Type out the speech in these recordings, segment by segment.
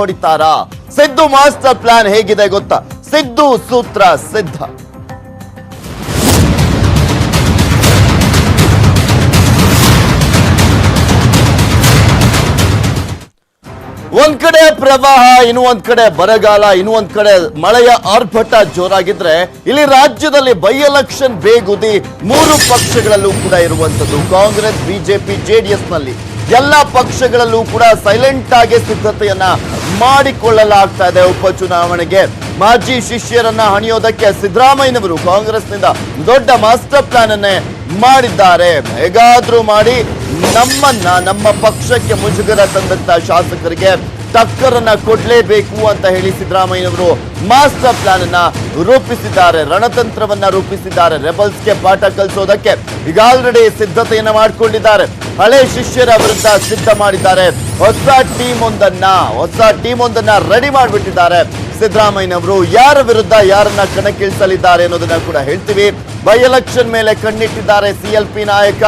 ಹೊಡಿತಾರಾ Siddu master plan ಹೇಗಿದೆ ಗೊತ್ತಾ? ಸಿದ್ದು ಸೂತ್ರ ಸಿದ್ಧ. ಒಂದ್ ಕಡೆ ಪ್ರವಾಹ ಇನ್ನು ಒಂದ್ ಕಡೆ ಬರಗಾಲ ಇನ್ನು ಒಂದ್ ಕಡೆ ಮಳೆಯ ಆರ್ಭಟ ಜೋರಾಗಿದ್ರೆ ಇಲ್ಲಿ ರಾಜ್ಯದಲ್ಲಿ ಬೈ ಎಲೆಕ್ಷನ್ ಬೇಗುದಿ ಮೂರು ಪಕ್ಷಗಳಲ್ಲೂ ಕೂಡ ಇರುವಂತದ್ದು, ಕಾಂಗ್ರೆಸ್, ಬಿಜೆಪಿ ಜೆಡಿಎಸ್ನಲ್ಲಿ. ಎಲ್ಲಾ ಪಕ್ಷಗಳಲ್ಲೂ ಕೂಡ ಸೈಲೆಂಟ್ ಆಗಿ ಸಿದ್ಧತೆಯನ್ನ ಮಾಡಿಕೊಳ್ಳಲಾಗ್ತಾ ಇದೆ ಉಪಚುನಾವಣೆಗೆ. ಮಾಜಿ ಶಿಷ್ಯರನ್ನ ಹಣಿಯೋದಕ್ಕೆ ಸಿದ್ದರಾಮಯ್ಯನವರು ಕಾಂಗ್ರೆಸ್ನಿಂದ ದೊಡ್ಡ ಮಾಸ್ಟರ್ ಪ್ಲಾನ್ ಅನ್ನೇ ಮಾಡಿದ್ದಾರೆ. ಹೇಗಾದ್ರೂ ಮಾಡಿ ನಮ್ಮನ್ನ, ನಮ್ಮ ಪಕ್ಷಕ್ಕೆ ಮುಜುಗರ ತಂದಂತ ಶಾಸಕರಿಗೆ ಟಕ್ಕರನ್ನ ಕೊಡಲೇಬೇಕು ಅಂತ ಹೇಳಿ ಸಿದ್ದರಾಮಯ್ಯನವರು ಮಾಸ್ಟರ್ ಪ್ಲಾನ್ ಅನ್ನ ರೂಪಿಸಿದ್ದಾರೆ, ರಣತಂತ್ರವನ್ನ ರೂಪಿಸಿದ್ದಾರೆ ರೆಬಲ್ಸ್ಗೆ ಪಾಠ ಕಲಿಸೋದಕ್ಕೆ. ಈಗ ಆಲ್ರೆಡಿ ಸಿದ್ಧತೆಯನ್ನ ಮಾಡಿಕೊಂಡಿದ್ದಾರೆ. ಹಳೆ ಶಿಷ್ಯರ ವಿರುದ್ಧ ಸಿದ್ಧ ಮಾಡಿದ್ದಾರೆ. ಹೊಸ ಟೀಮ್ ಒಂದನ್ನ, ಹೊಸ ಟೀಮ್ ಒಂದನ್ನ ರೆಡಿ ಮಾಡಿಬಿಟ್ಟಿದ್ದಾರೆ. ಸಿದ್ದರಾಮಯ್ಯನವರು ಯಾರ ವಿರುದ್ಧ ಯಾರನ್ನ ಕಣಕ್ಕಿಳಿಸಲಿದ್ದಾರೆ ಅನ್ನೋದನ್ನ ಕೂಡ ಹೇಳ್ತೀವಿ. ಬೈ ಎಲೆಕ್ಷನ್ ಮೇಲೆ ಕಣ್ಣಿಟ್ಟಿದ್ದಾರೆ ಸಿಎಲ್ಪಿ ನಾಯಕ.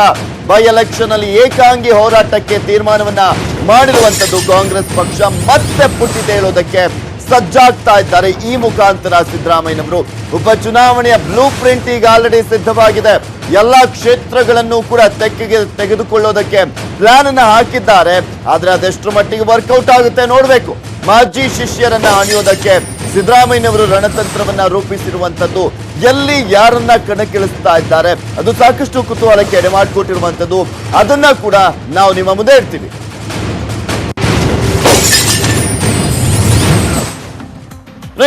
ಬೈ ಎಲೆಕ್ಷನ್ ಅಲ್ಲಿ ಏಕಾಂಗಿ ಹೋರಾಟಕ್ಕೆ ತೀರ್ಮಾನವನ್ನ ಮಾಡಿರುವಂತದ್ದು ಕಾಂಗ್ರೆಸ್ ಪಕ್ಷ. ಮತ್ತೆ ಪುಟ್ಟಿದೆ ಹೇಳೋದಕ್ಕೆ ಸಜ್ಜಾಗ್ತಾ ಇದ್ದಾರೆ ಈ ಮುಖಾಂತರ ಸಿದ್ದರಾಮಯ್ಯನವರು. ಉಪಚುನಾವಣೆಯ ಬ್ಲೂ ಪ್ರಿಂಟ್ ಈಗ ಆಲ್ರೆಡಿ ಸಿದ್ಧವಾಗಿದೆ. ಎಲ್ಲಾ ಕ್ಷೇತ್ರಗಳನ್ನು ಕೂಡ ತೆಕ್ಕಿಗೆ ತೆಗೆದುಕೊಳ್ಳೋದಕ್ಕೆ ಪ್ಲಾನ್ ಅನ್ನ ಹಾಕಿದ್ದಾರೆ. ಆದ್ರೆ ಅದೆಷ್ಟು ಮಟ್ಟಿಗೆ ವರ್ಕೌಟ್ ಆಗುತ್ತೆ ನೋಡ್ಬೇಕು. ಮಾಜಿ ಶಿಷ್ಯರನ್ನ ಹಣಿಯೋದಕ್ಕೆ ಸಿದ್ದರಾಮಯ್ಯನವರು ರಣತಂತ್ರವನ್ನ ರೂಪಿಸಿರುವಂತದ್ದು ಎಲ್ಲಿ ಯಾರನ್ನ ಕಣಕ್ಕಿಳಿಸ್ತಾ ಇದ್ದಾರೆ, ಅದು ಸಾಕಷ್ಟು ಕುತೂಹಲಕ್ಕೆ ಎಡೆ ಮಾಡಿಕೊಟ್ಟಿರುವಂತದ್ದು ಅದನ್ನ ಕೂಡ ನಾವು ನಿಮ್ಮ ಮುಂದೆ ಇಡ್ತೀವಿ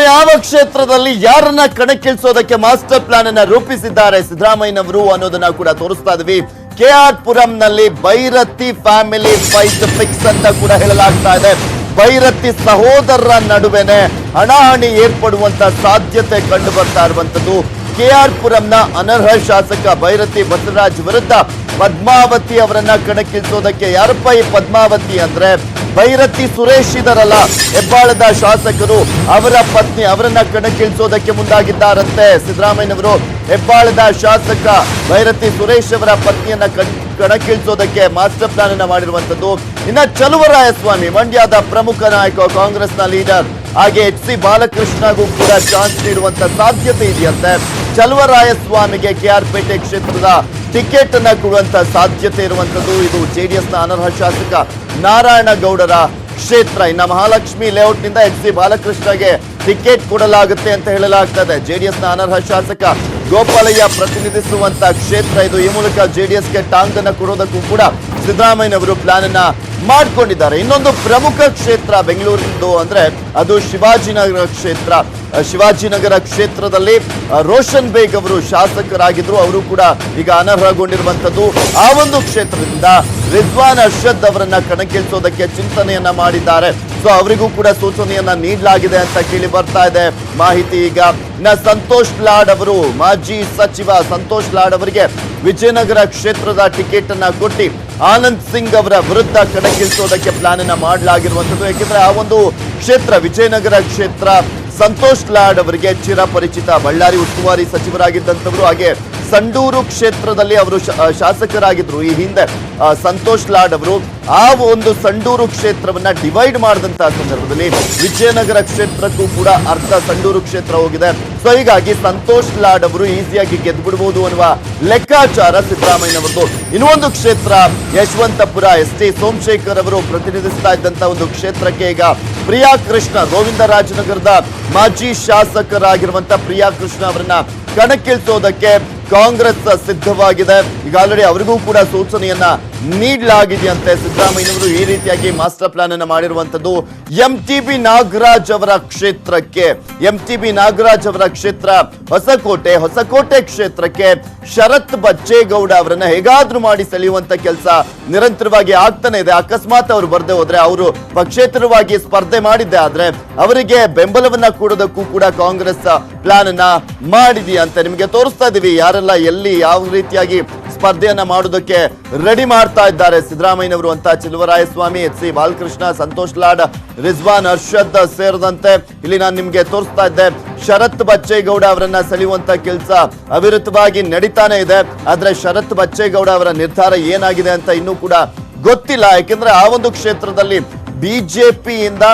ಯಾವ ಕ್ಷೇತ್ರದಲ್ಲಿ ಯಾರನ್ನ ಕಣಕ್ಕಿಳಿಸೋದಕ್ಕೆ ಮಾಸ್ಟರ್ ಪ್ಲಾನ್ ಅನ್ನ ರೂಪಿಸಿದ್ದಾರೆ ಸಿದ್ದರಾಮಯ್ಯನವರು ಅನ್ನೋದನ್ನ ಕೂಡ ತೋರಿಸ್ತಾ ಇದ್ವಿ. ಕೆ ಆರ್ ಪುರಂನಲ್ಲಿ ಬೈರತಿ ಫ್ಯಾಮಿಲಿ ಫೈಟ್ ಫಿಕ್ಸ್ ಅಂತ ಕೂಡ ಹೇಳಲಾಗ್ತಾ ಇದೆ. ಬೈರತಿ ಸಹೋದರರ ನಡುವೆನೆ ಹಣಾಹಣಿ ಏರ್ಪಡುವಂತ ಸಾಧ್ಯತೆ ಕಂಡು ಬರ್ತಾ ಇರುವಂತದ್ದು ಕೆ ಆರ್ ಪುರಂನ ಅನರ್ಹ ಶಾಸಕ ಭೈರತಿ ಬಸವರಾಜ್ ವಿರುದ್ಧ ಪದ್ಮಾವತಿ ಅವರನ್ನ ಕಣಕ್ಕಿಳಿಸೋದಕ್ಕೆ ಯಾರಪ್ಪ ಈ ಪದ್ಮಾವತಿ ಅಂದ್ರೆ ಭೈರತಿ ಸುರೇಶ್ ಇದರಲ್ಲ. ಹೆಬ್ಬಾಳದ ಶಾಸಕರು ಅವರ ಪತ್ನಿ ಅವರನ್ನ ಕಣಕ್ಕಿಳಿಸೋದಕ್ಕೆ ಮುಂದಾಗಿದ್ದಾರಂತೆ. ಸಿದ್ದರಾಮಯ್ಯನವರು ಹೆಬ್ಬಾಳದ ಶಾಸಕ ಭೈರತಿ ಸುರೇಶ್ ಅವರ ಪತ್ನಿಯನ್ನ ಕಣ್- ಕಣಕ್ಕಿಳಿಸೋದಕ್ಕೆ ಮಾಸ್ಟರ್ ಪ್ಲಾನ್ ಅನ್ನ ಮಾಡಿರುವಂತದ್ದು ಇನ್ನ ಚಲುವರಾಯಸ್ವಾಮಿ, ಮಂಡ್ಯದ ಪ್ರಮುಖ ನಾಯಕ, ಕಾಂಗ್ರೆಸ್ನ ಲೀಡರ್. ಹಾಗೆ ಎಚ್ ಸಿ ಬಾಲಕೃಷ್ಣಗೂ ಕೂಡ ಚಾನ್ಸ್ ನೀಡುವಂತ ಸಾಧ್ಯತೆ ಇದೆಯಂತೆ. ಚಲುವರಾಯಸ್ವಾಮಿಗೆ ಕೆಆರ್ಪೇಟೆ ಕ್ಷೇತ್ರದ ಟಿಕೆಟ್ ಅನ್ನ ಕೊಡುವಂತ ಸಾಧ್ಯತೆ ಇರುವಂತದ್ದು ಇದು ಜೆಡಿಎಸ್ನ ಅನರ್ಹ ಶಾಸಕ ನಾರಾಯಣಗೌಡರ ಕ್ಷೇತ್ರ. ಇನ್ನ ಮಹಾಲಕ್ಷ್ಮಿ ಲೇಔಟ್ನಿಂದ ಎಚ್ ಸಿ ಬಾಲಕೃಷ್ಣಗೆ ಟಿಕೆಟ್ ಕೊಡಲಾಗುತ್ತೆ ಅಂತ ಹೇಳಲಾಗ್ತದೆ. ಜೆಡಿಎಸ್ನ ಅನರ್ಹ ಶಾಸಕ ಗೋಪಾಲಯ್ಯ ಪ್ರತಿನಿಧಿಸುವಂತ ಕ್ಷೇತ್ರ ಇದು. ಈ ಮೂಲಕ ಜೆಡಿಎಸ್ಗೆ ಟಾಂಗ್ ಅನ್ನ ಕೊಡೋದಕ್ಕೂ ಕೂಡ ಸಿದ್ದರಾಮಯ್ಯನವರು ಪ್ಲಾನ್ ಅನ್ನ ಮಾಡಿಕೊಂಡಿದ್ದಾರೆ. ಇನ್ನೊಂದು ಪ್ರಮುಖ ಕ್ಷೇತ್ರ ಬೆಂಗಳೂರಿನದು ಅಂದ್ರೆ ಅದು ಶಿವಾಜಿನಗರ ಕ್ಷೇತ್ರ. ಶಿವಾಜಿನಗರ ಕ್ಷೇತ್ರದಲ್ಲಿ ರೋಷನ್ ಬೇಗ್ ಅವರು ಶಾಸಕರಾಗಿದ್ರು. ಅವರು ಕೂಡ ಈಗ ಅನರ್ಹಗೊಂಡಿರುವಂತದ್ದು ಆ ಒಂದು ಕ್ಷೇತ್ರದಿಂದ. ರಿಜ್ವಾನ್ ಅರ್ಷದ್ ಅವರನ್ನ ಕಣಕ್ಕಿಳಿಸೋದಕ್ಕೆ ಚಿಂತನೆಯನ್ನ ಮಾಡಿದ್ದಾರೆ. ಸೊ ಅವರಿಗೂ ಕೂಡ ಸೂಚನೆಯನ್ನ ನೀಡಲಾಗಿದೆ ಅಂತ ಕೇಳಿ ಬರ್ತಾ ಇದೆ ಮಾಹಿತಿ ಈಗ. ನ ಸಂತೋಷ್ ಲಾಡ್ ಅವರು, ಮಾಜಿ ಸಚಿವ ಸಂತೋಷ್ ಲಾಡ್ ಅವರಿಗೆ ವಿಜಯನಗರ ಕ್ಷೇತ್ರದ ಟಿಕೆಟ್ ಅನ್ನ ಕೊಟ್ಟಿ ಆನಂದ್ ಸಿಂಗ್ ಅವರ ವಿರುದ್ಧ ಕಣಕ್ಕಿಳಿಸೋದಕ್ಕೆ ಪ್ಲಾನ್ ಅನ್ನ ಮಾಡಲಾಗಿರುವಂತದ್ದು ಯಾಕೆಂದ್ರೆ ಆ ಒಂದು ಕ್ಷೇತ್ರ, ವಿಜಯನಗರ ಕ್ಷೇತ್ರ ಸಂತೋಷ್ ಲಾಡ್ ಅವರಿಗೆ ಚಿರಪರಿಚಿತ ಬಳ್ಳಾರಿ ಉಸ್ತುವಾರಿ ಸಚಿವರಾಗಿದ್ದಂಥವರು, ಹಾಗೆ ಸಂಡೂರು ಕ್ಷೇತ್ರದಲ್ಲಿ ಅವರು ಶಾಸಕರಾಗಿದ್ದರು ಈ ಹಿಂದೆ ಸಂತೋಷ್ ಲಾಡ್ ಅವರು ಆ ಒಂದು ಸಂಡೂರು ಕ್ಷೇತ್ರವನ್ನ ಡಿವೈಡ್ ಮಾಡಿದಂತಹ ಸಂದರ್ಭದಲ್ಲಿ ವಿಜಯನಗರ ಕ್ಷೇತ್ರಕ್ಕೂ ಕೂಡ ಅರ್ಧ ಸಂಡೂರು ಕ್ಷೇತ್ರ ಹೋಗಿದೆ. ಸೊ ಹೀಗಾಗಿ ಸಂತೋಷ್ ಲಾಡ್ ಅವರು ಈಸಿಯಾಗಿ ಗೆದ್ಬಿಡ್ಬೋದು ಅನ್ನುವ ಲೆಕ್ಕಾಚಾರ ಸಿದ್ದರಾಮಯ್ಯನವರದು ಇನ್ನೊಂದು ಕ್ಷೇತ್ರ, ಯಶವಂತಪುರ ಎಸ್ ಟಿ ಸೋಮಶೇಖರ್ ಅವರು ಪ್ರತಿನಿಧಿಸ್ತಾ ಇದ್ದಂತಹ ಒಂದು ಕ್ಷೇತ್ರಕ್ಕೆ ಈಗ ಪ್ರಿಯಾ ಕೃಷ್ಣ, ಗೋವಿಂದರಾಜನಗರದ ಮಾಜಿ ಶಾಸಕರಾಗಿರುವಂತಹ ಪ್ರಿಯಾ ಕೃಷ್ಣ ಅವರನ್ನ ಕಣಕ್ಕಿಳಿಸೋದಕ್ಕೆ ಕಾಂಗ್ರೆಸ್ ಸಿದ್ಧವಾಗಿದೆ. ಈಗ ಆಲ್ರೆಡಿ ಅವರಿಗೂ ಕೂಡ ಸೂಚನೆಯನ್ನ ನೀಡಲಾಗಿದೆಯಂತೆ ಸಿದ್ದರಾಮಯ್ಯನವರು ಈ ರೀತಿಯಾಗಿ ಮಾಸ್ಟರ್ ಪ್ಲಾನ್ ಅನ್ನು ಮಾಡಿರುವಂತದ್ದು ಎಂ ಟಿ ನಾಗರಾಜ್ ಅವರ ಕ್ಷೇತ್ರಕ್ಕೆ. ಎಂ ಟಿ ನಾಗರಾಜ್ ಅವರ ಕ್ಷೇತ್ರ ಹೊಸಕೋಟೆ ಹೊಸಕೋಟೆ ಕ್ಷೇತ್ರಕ್ಕೆ ಶರತ್ ಬಚ್ಚೇಗೌಡ ಅವರನ್ನ ಹೇಗಾದ್ರೂ ಮಾಡಿ ಸೆಳೆಯುವಂತ ಕೆಲಸ ನಿರಂತರವಾಗಿ ಆಗ್ತಾನೆ ಇದೆ. ಅಕಸ್ಮಾತ್ ಅವರು ಬರದೆ ಹೋದ್ರೆ ಅವರು ಪಕ್ಷೇತರವಾಗಿ ಸ್ಪರ್ಧೆ ಮಾಡಿದ್ದೆ ಆದ್ರೆ ಅವರಿಗೆ ಬೆಂಬಲವನ್ನ ಕೊಡೋದಕ್ಕೂ ಕೂಡ ಕಾಂಗ್ರೆಸ್ ಪ್ಲಾನ್ ಅನ್ನ ಅಂತ ನಿಮಗೆ ತೋರಿಸ್ತಾ ಇದೀವಿ ಯಾರೆಲ್ಲ ಎಲ್ಲಿ ಯಾವ ರೀತಿಯಾಗಿ ಸ್ಪರ್ಧೆಯನ್ನ ಮಾಡೋದಕ್ಕೆ ರೆಡಿ ಮಾಡ್ತಾ ಇದ್ದಾರೆ ಸಿದ್ದರಾಮಯ್ಯನವರು ಅಂತ ಚಿಲುವರಾಯಸ್ವಾಮಿ, ಎಚ್ ಸಿ ಬಾಲಕೃಷ್ಣ, ಸಂತೋಷ್ ಲಾಡ್, ರಿಜ್ವಾನ್, ಅರ್ಷದ್ ಸೇರಿದಂತೆ. ಇಲ್ಲಿ ನಾನು ನಿಮ್ಗೆ ತೋರಿಸ್ತಾ ಇದ್ದೆ, ಶರತ್ ಬಚ್ಚೇಗೌಡ ಅವರನ್ನ ಸೆಳೆಯುವಂತ ಕೆಲಸ ಅವಿರತವಾಗಿ ನಡೀತಾನೆ ಇದೆ. ಆದ್ರೆ ಶರತ್ ಬಚ್ಚೇಗೌಡ ಅವರ ನಿರ್ಧಾರ ಏನಾಗಿದೆ ಅಂತ ಇನ್ನೂ ಕೂಡ ಗೊತ್ತಿಲ್ಲ. ಯಾಕೆಂದ್ರೆ ಆ ಒಂದು ಕ್ಷೇತ್ರದಲ್ಲಿ ಬಿಜೆಪಿಯಿಂದ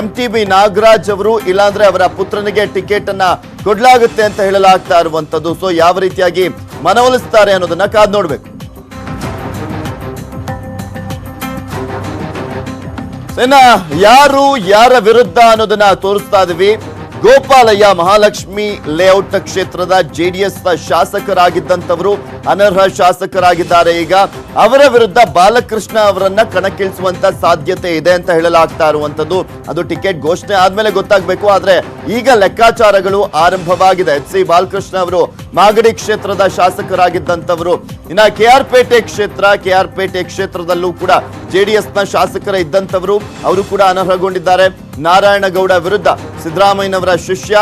ಎಂ ಟಿ ಬಿ ನಾಗರಾಜ್ ಅವರು ಇಲ್ಲಾಂದ್ರೆ ಅವರ ಪುತ್ರನಿಗೆ ಟಿಕೆಟ್ ಅನ್ನ ಕೊಡ್ಲಾಗುತ್ತೆ ಅಂತ ಹೇಳಲಾಗ್ತಾ ಇರುವಂತದ್ದು. ಸೊ ಯಾವ ರೀತಿಯಾಗಿ ಮನವೊಲಿಸ್ತಾರೆ ಅನ್ನೋದನ್ನ ಕಾದ್ ನೋಡ್ಬೇಕು. ಇನ್ನ ಯಾರು, ಯಾರ ವಿರುದ್ಧ ಅನ್ನೋದನ್ನ ತೋರಿಸ್ತಾ ಇದೀವಿ. ಗೋಪಾಲಯ್ಯ ಮಹಾಲಕ್ಷ್ಮಿ ಲೇಔಟ್ ಕ್ಷೇತ್ರದ ಜೆಡಿಎಸ್ ಶಾಸಕರಾಗಿದ್ದಂಥವರು, ಅನರ್ಹ ಶಾಸಕರಾಗಿದ್ದಾರೆ ಈಗ. ಅವರ ವಿರುದ್ಧ ಬಾಲಕೃಷ್ಣ ಅವರನ್ನ ಕಣಕ್ಕಿಳಿಸುವಂತ ಸಾಧ್ಯತೆ ಇದೆ ಅಂತ ಹೇಳಲಾಗ್ತಾ ಇರುವಂತದ್ದು ಅದು ಟಿಕೆಟ್ ಘೋಷಣೆ ಆದ್ಮೇಲೆ ಗೊತ್ತಾಗ್ಬೇಕು, ಆದ್ರೆ ಈಗ ಲೆಕ್ಕಾಚಾರಗಳು ಆರಂಭವಾಗಿದೆ. ಎಚ್ ಸಿ ಬಾಲಕೃಷ್ಣ ಅವರು ಮಾಗಡಿ ಕ್ಷೇತ್ರದ ಶಾಸಕರಾಗಿದ್ದಂಥವರು. ಇನ್ನು ಕೆ ಆರ್ ಪೇಟೆ ಕ್ಷೇತ್ರ ಕೆ ಆರ್ ಪೇಟೆ ಕ್ಷೇತ್ರದಲ್ಲೂ ಕೂಡ ಜೆಡಿಎಸ್ನ ಶಾಸಕರ ಇದ್ದಂಥವರು, ಅವರು ಕೂಡ ಅನರ್ಹಗೊಂಡಿದ್ದಾರೆ. ನಾರಾಯಣಗೌಡ ವಿರುದ್ಧ ಸಿದ್ದರಾಮಯ್ಯನವರ ಶಿಷ್ಯ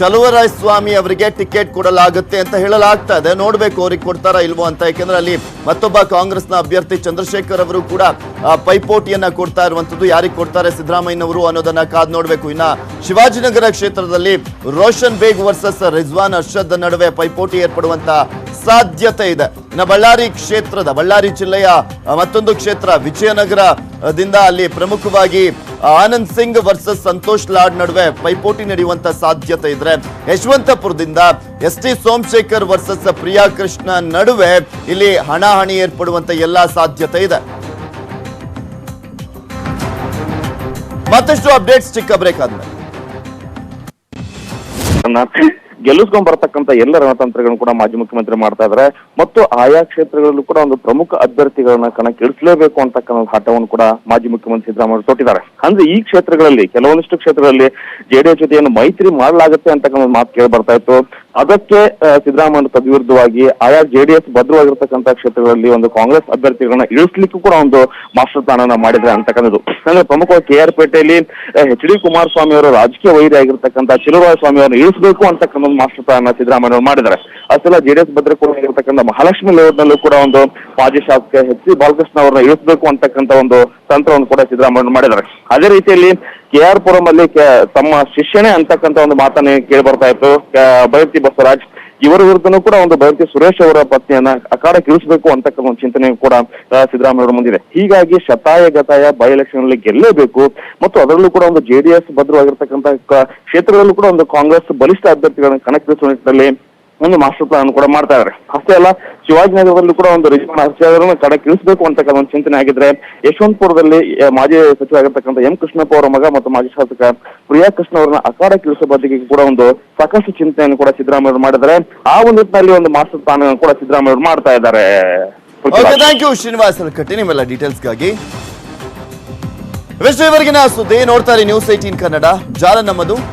ಚಲುವರಾಯ ಸ್ವಾಮಿ ಅವರಿಗೆ ಟಿಕೆಟ್ ಕೊಡಲಾಗುತ್ತೆ ಅಂತ ಹೇಳಲಾಗ್ತಾ ಇದೆ. ನೋಡ್ಬೇಕು ಅವ್ರಿಗೆ ಕೊಡ್ತಾರಾ ಇಲ್ವೋ ಅಂತ. ಯಾಕೆಂದ್ರೆ ಅಲ್ಲಿ ಮತ್ತೊಬ್ಬ ಕಾಂಗ್ರೆಸ್ನ ಅಭ್ಯರ್ಥಿ ಚಂದ್ರಶೇಖರ್ ಅವರು ಕೂಡ ಪೈಪೋಟಿಯನ್ನ ಕೊಡ್ತಾ ಇರುವಂತದ್ದು ಯಾರಿಗೆ ಕೊಡ್ತಾರೆ ಸಿದ್ದರಾಮಯ್ಯನವರು ಅನ್ನೋದನ್ನ ಕಾದ್ ನೋಡ್ಬೇಕು. ಇನ್ನ ಶಿವಾಜಿನಗರ ಕ್ಷೇತ್ರದಲ್ಲಿ ರೋಷನ್ ಬೇಗ್ ವರ್ಸಸ್ ರಿಜ್ವಾನ್ ಅರ್ಷದ್ ನಡುವೆ ಪೈಪೋಟಿ ಏರ್ಪಡುವಂತ ಸಾಧ್ಯತೆ ಇದೆ. ಇನ್ನು ಬಳ್ಳಾರಿ ಕ್ಷೇತ್ರದ, ಬಳ್ಳಾರಿ ಜಿಲ್ಲೆಯ ಮತ್ತೊಂದು ಕ್ಷೇತ್ರ, ವಿಜಯನಗರದಿಂದ ಅಲ್ಲಿ ಪ್ರಮುಖವಾಗಿ ಆನಂದ್ ಸಿಂಗ್ ವರ್ಸಸ್ ಸಂತೋಷ್ ಲಾಡ್ ನಡುವೆ ಪೈಪೋಟಿ ನಡೆಯುವಂತ ಸಾಧ್ಯತೆ ಇದ್ರೆ, ಯಶವಂತಪುರದಿಂದ S T Somashekar versus Priya Krishna ನಡುವೆ ಇಲ್ಲಿ ಹಣಾಹಣಿ ಏರ್ಪಡುವಂತ ಎಲ್ಲಾ ಸಾಧ್ಯತೆ ಇದೆ. ಮತ್ತಷ್ಟು ಅಪ್ಡೇಟ್ಸ್, ಚಿಕ್ಕ ಬ್ರೇಕ್ ಆದ್ಮೇಲೆ. ಗೆಲ್ಲಿಸ್ಕೊಂಡ್ ಬರತಕ್ಕಂತ ಎಲ್ಲ ರಣತಂತ್ರಗಳನ್ನು ಕೂಡ ಮಾಜಿ ಮುಖ್ಯಮಂತ್ರಿ ಮಾಡ್ತಾ ಇದ್ದಾರೆ ಮತ್ತು ಆಯಾ ಕ್ಷೇತ್ರಗಳಲ್ಲೂ ಕೂಡ ಒಂದು ಪ್ರಮುಖ ಅಭ್ಯರ್ಥಿಗಳನ್ನ ಕಣಕ್ಕಿಳಿಸಲೇಬೇಕು ಅಂತಕ್ಕಂಥ ಹಠವನ್ನು ಕೂಡ ಮಾಜಿ ಮುಖ್ಯಮಂತ್ರಿ ಸಿದ್ದರಾಮಯ್ಯ ತೊಟ್ಟಿದ್ದಾರೆ ಅಂದ್ರೆ ಈ ಕ್ಷೇತ್ರಗಳಲ್ಲಿ, ಕೆಲವೊಂದಿಷ್ಟು ಕ್ಷೇತ್ರಗಳಲ್ಲಿ ಜೆಡಿಎಸ್ ಜೊತೆಯನ್ನು ಮೈತ್ರಿ ಮಾಡಲಾಗುತ್ತೆ ಅಂತಕ್ಕಂಥ ಮಾತು ಕೇಳಿ ಬರ್ತಾ ಇತ್ತು. ಅದಕ್ಕೆ ಸಿದ್ದರಾಮಯ್ಯ ತದ್ವಿರುದ್ಧವಾಗಿ ಆಯಾ ಜೆಡಿಎಸ್ ಭದ್ರವಾಗಿರ್ತಕ್ಕಂಥ ಕ್ಷೇತ್ರಗಳಲ್ಲಿ ಒಂದು ಕಾಂಗ್ರೆಸ್ ಅಭ್ಯರ್ಥಿಗಳನ್ನ ಇಳಿಸ್ಲಿಕ್ಕೂ ಕೂಡ ಒಂದು ಮಾಸ್ಟರ್ ಪ್ಲಾನ್ ಮಾಡಿದ್ರೆ ಅಂತಕ್ಕಂಥದ್ದು. ಅಂದ್ರೆ ಪ್ರಮುಖವಾಗಿ ಕೆ ಆರ್ ಪೇಟೆಯಲ್ಲಿ ಎಚ್ ಡಿ ಕುಮಾರಸ್ವಾಮಿ ಅವರ ರಾಜಕೀಯ ವೈರಿ ಆಗಿರ್ತಕ್ಕಂಥ ಚಿಲುರಾಯ ಸ್ವಾಮಿ ಅವರನ್ನು ಇಳಿಸಬೇಕು ಅಂತಕ್ಕಂಥ ಒಂದು ಮಾಸ್ಟರ್ ಪ್ಲಾನ್ ಸಿದ್ದರಾಮಯ್ಯ ಅವರು ಮಾಡಿದ್ದಾರೆ. ಅಷ್ಟೆಲ್ಲ ಜೆಡಿಎಸ್ ಭದ್ರ ಕೂಡ ಆಗಿರ್ತಕ್ಕಂಥ ಮಹಾಲಕ್ಷ್ಮಿ ಲೇಔಟ್ನಲ್ಲೂ ಕೂಡ ಒಂದು ಮಾಜಿ ಶಾಸಕ ಎಚ್ ಸಿ ಬಾಲಕೃಷ್ಣ ಅವರನ್ನ ಇಳಿಸಬೇಕು ಅಂತಕ್ಕಂಥ ಒಂದು ತಂತ್ರವನ್ನು ಕೂಡ ಸಿದ್ದರಾಮಯ್ಯ ಮಾಡಿದ್ದಾರೆ. ಅದೇ ರೀತಿಯಲ್ಲಿ ಕೆ ಆರ್ ಪುರಂ ಅಲ್ಲಿ ತಮ್ಮ ಶಿಷ್ಯನೇ ಅಂತಕ್ಕಂಥ ಒಂದು ಮಾತನ್ನ ಕೇಳಿ ಬರ್ತಾ ಇತ್ತು. ಕ- ಬೈರತಿ ಬಸವರಾಜ್, ಇವರ ವಿರುದ್ಧನೂ ಕೂಡ ಒಂದು ಬೈರತಿ ಸುರೇಶ್ ಅವರ ಪತ್ನಿಯನ್ನ ಅಕಾರ ಇಳಿಸಬೇಕು ಅಂತಕ್ಕಂಥ ಚಿಂತನೆ ಕೂಡ ಸಿದ್ದರಾಮಯ್ಯ ಮುಂದಿದೆ. ಹೀಗಾಗಿ ಶತಾಯ ಗತಾಯ ಬೈ ಎಲೆಕ್ಷನ್ ಅಲ್ಲಿ ಗೆಲ್ಲೇಬೇಕು ಮತ್ತು ಅದರಲ್ಲೂ ಕೂಡ ಒಂದು ಜೆಡಿಎಸ್ ಭದ್ರವಾಗಿರ್ತಕ್ಕಂಥ ಕ್ಷೇತ್ರದಲ್ಲೂ ಕೂಡ ಒಂದು ಕಾಂಗ್ರೆಸ್ ಬಲಿಷ್ಠ ಅಭ್ಯರ್ಥಿಗಳನ್ನು ಕಣಕ್ಕಿಳಿಸುವ ನಿಟ್ಟಿನಲ್ಲಿ ಒಂದು ಮಾಸ್ಟರ್ ಪ್ಲಾನ್ ಕೂಡ ಮಾಡ್ತಾ ಇದ್ದಾರೆ ಅಷ್ಟೇ ಅಲ್ಲ ಶಿವಾಜಿನಗರದಲ್ಲೂ ಕೂಡ ಒಂದು ರಿಜ್ವಾನ್ ಹರ್ಷವರನ್ನು ಕಡೆಗೆ ಇಳಿಸಬೇಕು ಅಂತಕ್ಕಂಥ ಒಂದು ಚಿಂತನೆ ಆಗಿದ್ರೆ, ಯಶವಂತಪುರದಲ್ಲಿ ಮಾಜಿ ಸಚಿವ ಆಗಿರ್ತಕ್ಕಂಥ ಎಂ ಕೃಷ್ಣಪ್ಪ ಅವರ ಮಗ ಮತ್ತು ಮಾಜಿ ಶಾಸಕ ಪ್ರಿಯಾ ಕೃಷ್ಣ ಅವರನ್ನ ಅಖಾಡ ಕಿಳಿಸುವ ಬದಿಗೆ ಕೂಡ ಒಂದು ಸಾಕಷ್ಟು ಚಿಂತನೆಯನ್ನು ಕೂಡ ಸಿದ್ದರಾಮಯ್ಯ ಅವರು ಮಾಡಿದ್ದಾರೆ. ಆ ಒಂದು ನಿಟ್ಟಿನಲ್ಲಿ ಒಂದು ಮಾಸ್ಟರ್ ಪ್ಲಾನ್ ಕೂಡ ಸಿದ್ದರಾಮಯ್ಯ ಮಾಡ್ತಾ ಇದ್ದಾರೆ. ಥ್ಯಾಂಕ್ ಯು ಶ್ರೀನಿವಾಸ್ ಕಟ್ಟಿ ನಿಮ್ಮೆಲ್ಲ ಡೀಟೇಲ್ಸ್ಗಾಗಿ ಇವಿಷ್ಟು ಇವರೆಗಿನ ಸುದ್ದಿ ನೋಡ್ತಾರೆ ನ್ಯೂಸ್ ಏಟೀನ್ ಕನ್ನಡ. ಜಾಲ ನಮ್ಮದು.